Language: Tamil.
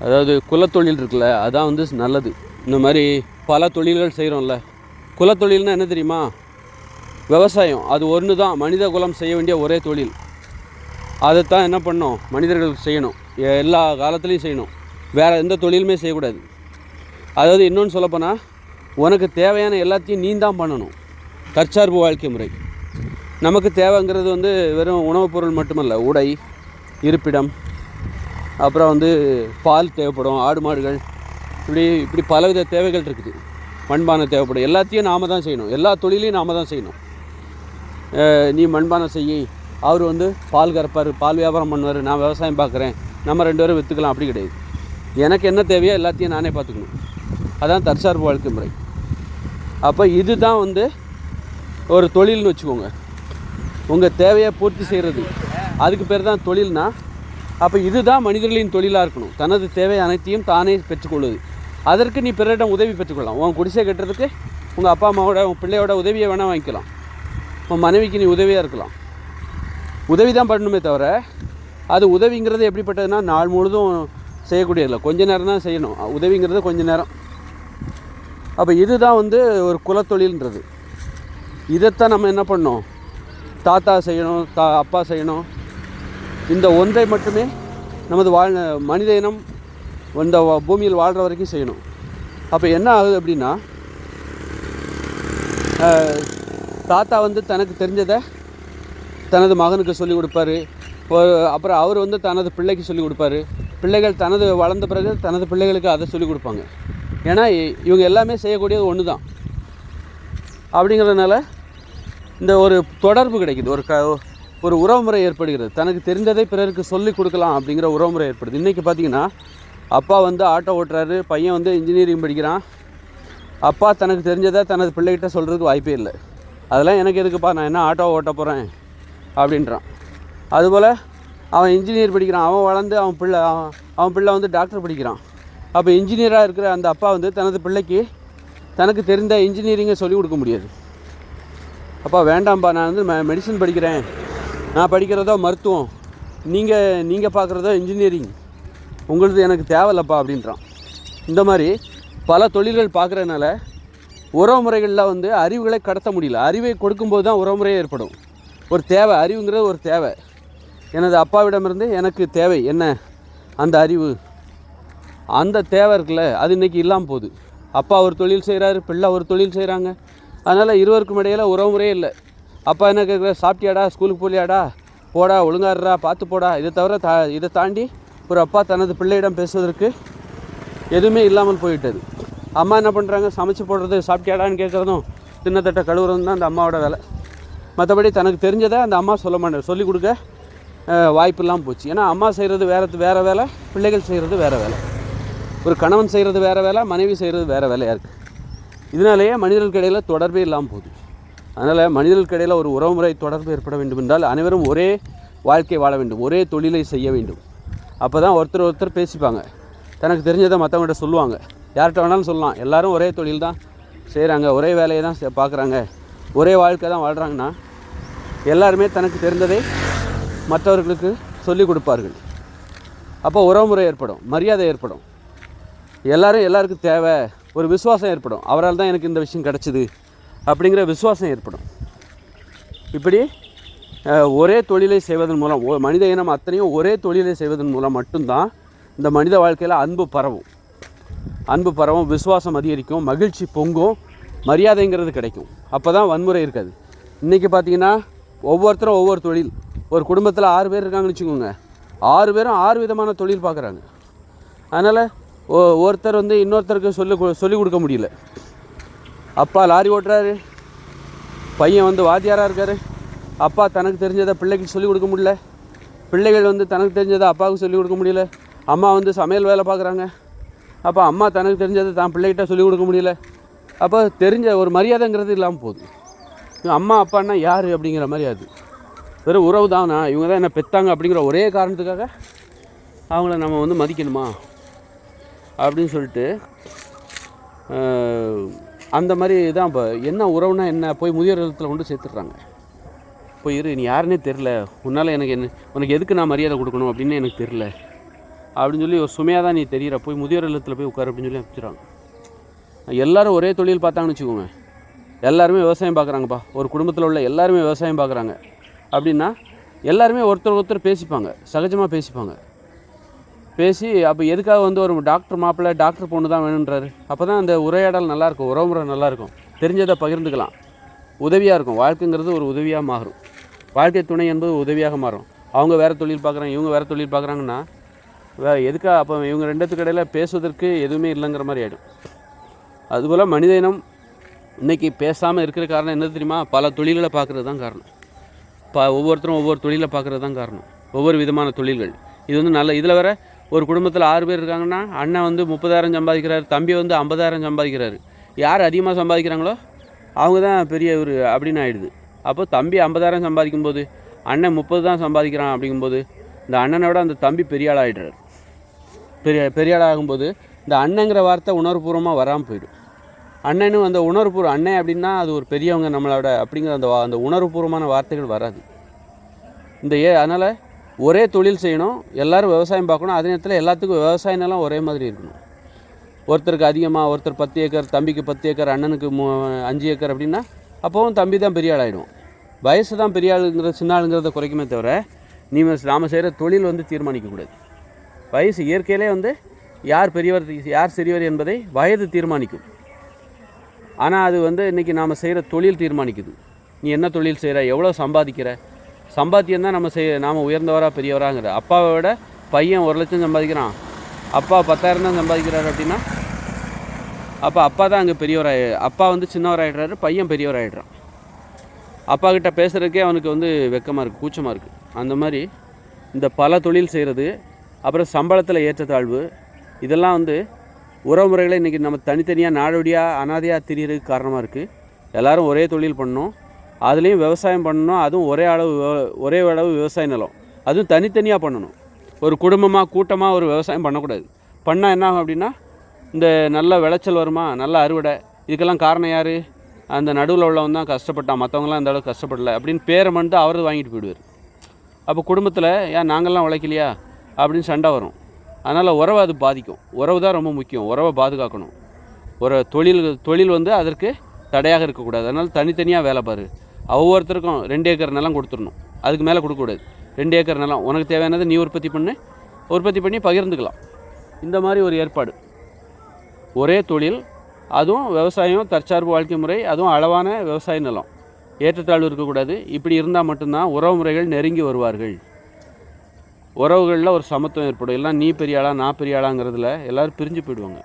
அதாவது குலத்தொழில் இருக்குல்ல அதான் வந்து நல்லது. இந்த மாதிரி பல தொழில்கள் செய்கிறோம்ல குலத்தொழில்னா என்ன தெரியுமா? விவசாயம். அது ஒன்று தான். மனித குலம் செய்ய வேண்டிய ஒரே தொழில். அதைத்தான் என்ன பண்ணோம் மனிதர்கள் செய்யணும். எல்லா காலத்துலேயும் செய்யணும். வேறு எந்த தொழிலுமே செய்யக்கூடாது. அதாவது இன்னொன்று சொல்லப்போனால் உனக்கு தேவையான எல்லாத்தையும் நீ தான் பண்ணணும். தற்சார்பு வாழ்க்கை முறை. நமக்கு தேவைங்கிறது வந்து வெறும் உணவுப் பொருள் மட்டுமல்ல. உடை இருப்பிடம் அப்புறம் வந்து பால் தேவைப்படும் ஆடு மாடுகள். இப்படி இப்படி பலவித தேவைகள் இருக்குது. மண்பானை தேவைப்படும். எல்லாத்தையும் நாம் தான் செய்யணும். எல்லா தொழிலையும் நாம தான் செய்யணும். நீ மண்பானை செய்ய. அவர் வந்து பால் கறப்பார் பால் வியாபாரம் பண்ணுவார். நான் விவசாயம் பார்க்குறேன். நம்ம ரெண்டு பேரும் விற்றுக்கலாம் அப்படி கிடையாது. எனக்கு என்ன தேவையோ எல்லாத்தையும் நானே பார்த்துக்கணும். அதான் தற்சார்பு வாழ்க்கை முறை. அப்போ இதுதான் வந்து ஒரு தொழில்னு வச்சுக்கோங்க. உங்கள் தேவையை பூர்த்தி செய்கிறது அதுக்கு பேர் தான் தொழில்னா அப்போ இதுதான் மனிதர்களின் தொழிலாக இருக்கணும். தனது தேவை அனைத்தையும் தானே பெற்றுக்கொள்வது. அதற்கு நீ பிறரிடம் உதவி பெற்றுக்கொள்ளலாம். உன் குடிசை கட்டுறதுக்கு உங்கள் அப்பா அம்மாவோட உன் பிள்ளையோட உதவியை வேணால் வாங்கிக்கலாம். உன் மனைவிக்கு நீ உதவியாக இருக்கலாம். உதவி தான் பண்ணணுமே தவிர அது உதவிங்கிறது எப்படிப்பட்டதுன்னா நாள் முழுதும் செய்யக்கூடியதில்லை கொஞ்ச நேரம் தான் செய்யணும். உதவிங்கிறது கொஞ்ச நேரம். அப்போ இதுதான் வந்து ஒரு குலத்தொழில்ன்றது. இதைத்தான் நம்ம என்ன பண்ணோம் தாத்தா செய்யணும் தா அப்பா செய்யணும். இந்த ஒன்றை மட்டுமே நமது வாழ் மனித இனம் இந்த பூமியில் வாழ்கிற வரைக்கும் செய்யணும். அப்போ என்ன ஆகுது அப்படின்னா தாத்தா வந்து தனக்கு தெரிஞ்சதை தனது மகனுக்கு சொல்லிக் கொடுப்பாரு. அப்புறம் அவர் வந்து தனது பிள்ளைக்கு சொல்லிக் கொடுப்பாரு. பிள்ளைகள் தனது வளர்ந்த பிறகு தனது பிள்ளைகளுக்கு அதை சொல்லிக் கொடுப்பாங்க. ஏன்னா இ- இவங்க எல்லாமே செய்யக்கூடியது ஒன்று தான் அப்படிங்கிறதுனால இந்த ஒரு தொடர்பு கிடைக்குது. ஒரு க ஒரு உறவுமுறை ஏற்படுகிறது. தனக்கு தெரிந்ததை பிறருக்கு சொல்லிக் கொடுக்கலாம் அப்படிங்கிற உறவுமுறை ஏற்படுது. இன்றைக்கி பார்த்தீங்கன்னா அப்பா வந்து ஆட்டோ ஓட்டுறாரு பையன் வந்து இன்ஜினியரிங் படிக்கிறான். அப்பா தனக்கு தெரிஞ்சதை தனது பிள்ளைகிட்ட சொல்கிறதுக்கு வாய்ப்பே இல்லை. அதெல்லாம் எனக்கு எதுக்குப்பா நான் என்ன ஆட்டோ ஓட்ட போகிறேன் அப்படின்றான். அதுபோல் அவன் இன்ஜினியர் படிக்கிறான். அவன் வளர்ந்து அவன் பிள்ளை அவன் அவன் பிள்ளை வந்து டாக்டர் படிக்கிறான். அப்போ இன்ஜினியராக இருக்கிற அந்த அப்பா வந்து தனது பிள்ளைக்கு தனக்கு தெரிந்த இன்ஜினியரிங்கை சொல்லிக் கொடுக்க முடியாது. அப்பா வேண்டாம்ப்பா நான் வந்து மெடிசன் படிக்கிறேன். நான் படிக்கிறதோ மருத்துவம். நீங்கள் நீங்கள் பார்க்குறதோ இன்ஜினியரிங் உங்களது எனக்கு தேவையில்லப்பா அப்படின்றான். இந்த மாதிரி பல தொழில்கள் பார்க்குறதுனால உறவுமுறைகளில் வந்து அறிவுகளை கடத்த முடியல. அறிவை கொடுக்கும்போது தான் உறவுமுறையே ஏற்படும். ஒரு தேவை அறிவுங்கிறது ஒரு தேவை. எனது அப்பாவிடமிருந்து எனக்கு தேவை என்ன? அந்த அறிவு. அந்த தேவை இருக்குல்ல அது இன்றைக்கி இல்லாமல் போகுது. அப்பா ஒரு தொழில் செய்கிறாரு பிள்ளை ஒரு தொழில் செய்கிறாங்க அதனால் இருவருக்கும் இடையில் உறவுமுறையே இல்லை. அப்பா என்ன கேட்குற? சாப்பிட்டியாடா? ஸ்கூலுக்கு போலியாடா போடா ஒழுங்காடுறா பார்த்து போடா. இதை தவிர தா இதை தாண்டி ஒரு அப்பா தனது பிள்ளையிடம் பேசுவதற்கு எதுவுமே இல்லாமல் போயிட்டது அம்மா என்ன பண்ணுறாங்க சமைச்சு போடுறது சாப்பிட்டியாடான்னு கேட்குறதும் தின்னத்தட்டை கழுவுறதும் தான் அந்த அம்மாவோட வேலை. மற்றபடி தனக்கு தெரிஞ்சதை அந்த அம்மா சொல்ல மாட்டேன். சொல்லிக் கொடுக்க வாய்ப்பெல்லாம் வாய்ப்பு இல்லாமல் போச்சு. ஏன்னா அம்மா செய்கிறது வேறு வேறு வேலை பிள்ளைகள் செய்கிறது வேறு வேலை. ஒரு கணவன் செய்கிறது வேறு வேலை மனைவி செய்கிறது வேறு வேலையாக இருக்குது இதனாலேயே மனிதர்களுக்கு இடையில் தொடர்பே இல்லாமல் போகுது. அதனால் மனிதர்களுக்கு இடையில் ஒரு உறவுமுறை தொடர்பு ஏற்பட வேண்டும் என்றால் அனைவரும் ஒரே வாழ்க்கை வாழ வேண்டும் ஒரே தொழிலை செய்ய வேண்டும். அப்போ தான் ஒருத்தர் ஒருத்தர் பேசிப்பாங்க. தனக்கு தெரிஞ்சதை மற்றவங்கள்ட்ட சொல்லுவாங்க. யார்கிட்ட வேணாலும் சொல்லலாம். எல்லோரும் ஒரே தொழில் தான் செய்கிறாங்க ஒரே வேலையை தான் பார்க்குறாங்க ஒரே வாழ்க்கை தான் வாழ்கிறாங்கன்னா எல்லாருமே தனக்கு தெரிந்ததை மற்றவர்களுக்கு சொல்லிக் கொடுப்பார்கள். அப்போ உறவுமுறை ஏற்படும் மரியாதை ஏற்படும். எல்லோரும் எல்லாருக்கும் தேவை ஒரு விசுவாசம் ஏற்படும். அவரால் தான் எனக்கு இந்த விஷயம் கிடச்சிது. அப்படிங்கிற விசுவாசம் ஏற்படும். இப்படி ஒரே தொழிலை செய்வதன் மூலம் மனித இனம் அத்தனையும் ஒரே தொழிலை செய்வதன் மூலம் மட்டும்தான் இந்த மனித வாழ்க்கையில் அன்பு பரவும். அன்பு பரவும் விசுவாசம் அதிகரிக்கும் மகிழ்ச்சி பொங்கும் மரியாதைங்கிறது கிடைக்கும். அப்போ தான் வன்முறை இருக்காது. இன்றைக்கி பார்த்தீங்கன்னா ஒவ்வொருத்தரும் ஒவ்வொரு தொழில். ஒரு குடும்பத்தில் ஆறு பேர் இருக்காங்கன்னு வச்சுக்கோங்க. ஆறு பேரும் ஆறு விதமான தொழில் பார்க்குறாங்க அதனால் ஒ ஒருத்தர் வந்து இன்னொருத்தருக்கு சொல்லி கொ- சொல்லிக் கொடுக்க முடியல. அப்பா லாரி ஓட்டுறாரு. பையன் வந்து வாத்தியாராக இருக்கார். அப்பா தனக்கு தெரிஞ்சதை பிள்ளைக்கு சொல்லிக் கொடுக்க முடியல. பிள்ளைகள் வந்து தனக்கு தெரிஞ்சதை அப்பாவுக்கு சொல்லிக் கொடுக்க முடியல. அம்மா வந்து சமையல் வேலை பார்க்குறாங்க. அப்போ அம்மா தனக்கு தெரிஞ்சதை தான் பிள்ளைகிட்ட சொல்லிக் கொடுக்க முடியல. அப்போ தெரிஞ்ச ஒரு மரியாதைங்கிறது இல்லாமல் போகுது. அம்மா அப்பான்னா யார் அப்படிங்கிற மாதிரி அது. வெறும் உறவு தானா? இவங்க தான் என்ன பெத்தாங்க அப்படிங்கிற ஒரே காரணத்துக்காக அவங்கள நம்ம வந்து மதிக்கணுமா? அப்படின்னு சொல்லிட்டு அந்த மாதிரி தான் இப்போ. என்ன உறவுனா என்ன? போய் முதியோர் இல்லத்தில் கொண்டு சேர்த்துட்றாங்க. போய் இரு நீ யாருன்னே தெரில உன்னால் எனக்கு என்ன உனக்கு எதுக்கு நான் மரியாதை கொடுக்கணும் அப்படின்னு எனக்கு தெரில அப்படின்னு சொல்லி ஒரு சுமையாக தான் நீ தெரியிற. போய் முதியோர் இல்லத்தில் போய் உட்காரு அப்படின்னு சொல்லி அனுப்பிச்சிடுறாங்க. எல்லோரும் ஒரே தொழில் பார்த்தாங்கன்னு வச்சுக்கோங்க. எல்லாருமே விவசாயம் பார்க்குறாங்கப்பா. ஒரு குடும்பத்தில் உள்ள எல்லாருமே விவசாயம் பார்க்குறாங்க. அப்படின்னா எல்லாருமே ஒருத்தர் ஒருத்தர் பேசிப்பாங்க. சகஜமாக பேசிப்பாங்க. பேசி அப்போ எதுக்காக வந்து ஒரு டாக்டர் மாப்பிள்ளை டாக்டர் பொண்ணு தான் வேணுன்றாரு அப்போ தான் அந்த உரையாடல் நல்லாயிருக்கும் உறவுமுறை நல்லாயிருக்கும் தெரிஞ்சதை பகிர்ந்துக்கலாம். உதவியாக இருக்கும். வாழ்க்கைங்கிறது ஒரு உதவியாக மாறும். வாழ்க்கை துணை என்பது உதவியாக மாறும். அவங்க வேறு தொழில் பார்க்குறாங்க இவங்க வேறு தொழில் பார்க்குறாங்கன்னா எதுக்காக அப்போ இவங்க ரெண்டுத்துக்கு இடையில பேசுவதற்கு எதுவுமே இல்லைங்கிற மாதிரி ஆகிடும் அதுபோல் மனித இனம் இன்றைக்கி பேசாமல் இருக்கிற காரணம் என்ன தெரியுமா? பல தொழில்களை பார்க்குறது தான் காரணம். ப ஒவ்வொருத்தரும் ஒவ்வொரு தொழிலை பார்க்குறது தான் காரணம். ஒவ்வொரு விதமான தொழில்கள். இது வந்து நல்ல இதில் வேறு ஒரு குடும்பத்தில் ஆறு பேர் இருக்காங்கன்னா அண்ணன் வந்து முப்பதாயிரம் சம்பாதிக்கிறாரு தம்பி வந்து ஐம்பதாயிரம் சம்பாதிக்கிறாரு. யார் அதிகமாக சம்பாதிக்கிறாங்களோ அவங்க தான் பெரிய ஒரு அப்படின்னு ஆகிடுது அப்போ தம்பி ஐம்பதாயிரம் சம்பாதிக்கும் போது அண்ணன் முப்பது தான் சம்பாதிக்கிறான் அப்படிங்கும்போது இந்த அண்ணனை விட அந்த தம்பி பெரிய ஆள் ஆகிடுறாரு பெரிய பெரிய ஆள் ஆகும்போது இந்த அண்ணங்கிற வார்த்தை உணர்வுபூர்வமாக வராமல் போயிடும். அண்ணனும் அந்த உணர்வுபூர்வம் அண்ணன் அப்படின்னா அது ஒரு பெரியவங்க நம்மளோட அப்படிங்கிற அந்த வா- அந்த உணர்வுபூர்வமான வார்த்தைகள் வராது. இந்த ஏ அதனால் ஒரே தொழில் செய்யணும் எல்லோரும் விவசாயம் பார்க்கணும். அதே நேரத்தில் எல்லாத்துக்கும் விவசாய நிலம் ஒரே மாதிரி இருக்கணும். ஒருத்தருக்கு அதிகமாக ஒருத்தர் பத்து ஏக்கர் தம்பிக்கு பத்து ஏக்கர் அண்ணனுக்கு மூ அஞ்சு ஏக்கர் அப்படின்னா அப்போவும் தம்பி தான் பெரிய ஆள் வயசு தான் பெரிய ஆளுங்கிற சின்ன ஆளுங்கிறத குறைக்குமே தவிர நீ நாம் செய்கிற தொழில் வந்து தீர்மானிக்கக்கூடாது. வயசு இயற்கையிலே வந்து யார் பெரியவர் யார் சிறியவர் என்பதை வயது தீர்மானிக்கும். ஆனால் அது வந்து இன்றைக்கி நாம் செய்கிற தொழில் தீர்மானிக்குது. நீ என்ன தொழில் செய்கிற எவ்வளோ சம்பாதிக்கிற சம்பாத்தியம் தான் நம்ம செய் நாம் உயர்ந்தவரா பெரியவராங்கிற அப்பாவை விட பையன் ஒரு லட்சம் சம்பாதிக்கிறான். அப்பா பத்தாயிரம் தான் சம்பாதிக்கிறாரு அப்படின்னா அப்போ அப்பா தான் அங்கே பெரியவராக அப்பா வந்து சின்னவராகிடுறாரு பையன் பெரியவராகிடுறான் அப்பா கிட்ட பேசுகிறதுக்கே அவனுக்கு வந்து வெக்கமாக இருக்குது கூச்சமாக இருக்குது அந்த மாதிரி இந்த பல தொழில் செய்கிறது அப்புறம் சம்பளத்தில் ஏற்றத்தாழ்வு இதெல்லாம் வந்து உறவுமுறைகளை இன்றைக்கி நம்ம தனித்தனியாக நாடோடியாக அனாதையாக திரியறதுக்கு காரணமாக இருக்குது எல்லோரும் ஒரே தொழில் பண்ணோம் அதுலேயும் விவசாயம் பண்ணணும். அதுவும் ஒரே அளவு ஒரே அளவு விவசாய நிலம். அதுவும் தனித்தனியாக பண்ணணும். ஒரு குடும்பமாக கூட்டமாக ஒரு விவசாயம் பண்ணக்கூடாது. பண்ணால் என்ன ஆகும் அப்படின்னா இந்த நல்ல விளைச்சல் வருமா? நல்ல அறுவடை. இதுக்கெல்லாம் காரணம் யார்? அந்த நடுவில் உள்ளவன் தான் கஷ்டப்பட்டான். மற்றவங்களாம் அந்த அளவுக்கு கஷ்டப்படலை அப்படின்னு பேரை மட்டும் அவர் வாங்கிட்டு போயிடுவார். அப்போ குடும்பத்தில் ஏன் நாங்கள்லாம் உழைக்கலையா? அப்படின்னு சண்டை வரும். அதனால் உறவை அது பாதிக்கும். உறவு தான் ரொம்ப முக்கியம். உறவை பாதுகாக்கணும். ஒரு தொழில் தொழில் வந்து அதற்கு தடையாக இருக்கக்கூடாது. அதனால் தனித்தனியாக வேலை பாரு. ஒவ்வொருத்தருக்கும் ரெண்டு ஏக்கர் நிலம் கொடுத்துடணும். அதுக்கு மேலே கொடுக்கக்கூடாது ரெண்டு ஏக்கர் நிலம் உனக்கு தேவையானதை நீ உற்பத்தி பண்ணு. உற்பத்தி பண்ணி பகிர்ந்துக்கலாம். இந்த மாதிரி ஒரு ஏற்பாடு. ஒரே தொழில் அதுவும் விவசாயம் தற்சார்பு வாழ்க்கை முறை அதுவும் அளவான விவசாய நிலம். ஏற்றத்தாழ்வு இருக்கக்கூடாது. இப்படி இருந்தால் மட்டும்தான் உறவு முறைகள் நெருங்கி வருவார்கள். உறவுகளில் ஒரு சமத்துவம் ஏற்படும். எல்லாம் நீ பெரிய ஆளா நான் பெரிய ஆளாங்கிறதுல எல்லோரும் பிரிஞ்சு போயிடுவாங்க.